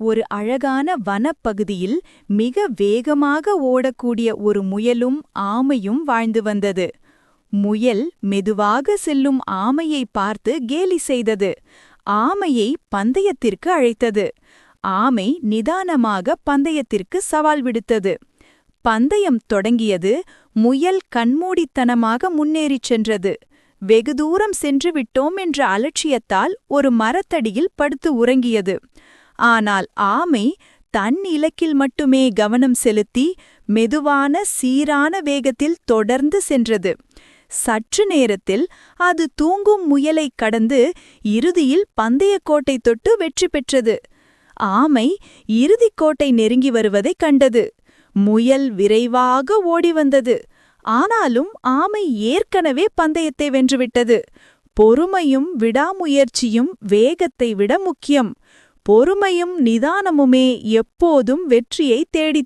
ஒரு அழகான வனப்பகுதியில் மிக வேகமாக ஓடக்கூடிய ஒரு முயலும் ஆமையும் வாழ்ந்து வந்தது. முயல் மெதுவாக செல்லும் ஆமையை பார்த்து கேலி செய்தது. ஆமையை பந்தயத்திற்கு அழைத்தது. ஆமை நிதானமாக பந்தயத்திற்கு சவால் விடுத்தது. பந்தயம் தொடங்கியது. முயல் கண்மூடித்தனமாக முன்னேறிச் சென்றது. வெகு தூரம் சென்று விட்டோம் என்ற அலட்சியத்தால் ஒரு மரத்தடியில் படுத்து உறங்கியது. ஆனால் ஆமை தன் இலக்கில் மட்டுமே கவனம் செலுத்தி மெதுவான சீரான வேகத்தில் தொடர்ந்து சென்றது. சற்று நேரத்தில் அது தூங்கும் முயலைக் கடந்து இறுதியில் பந்தயக்கோட்டை தொட்டு வெற்றி பெற்றது. ஆமை இறுதிக் கோட்டை நெருங்கி வருவதைக் கண்டது. முயல் விரைவாக ஓடி வந்தது. ஆனாலும் ஆமை ஏற்கனவே பந்தயத்தை வென்றுவிட்டது. பொறுமையும் விடாமுயற்சியும் வேகத்தை விட முக்கியம். பொறுமையும் நிதானமுமே எப்போதும் வெற்றியை தேடித்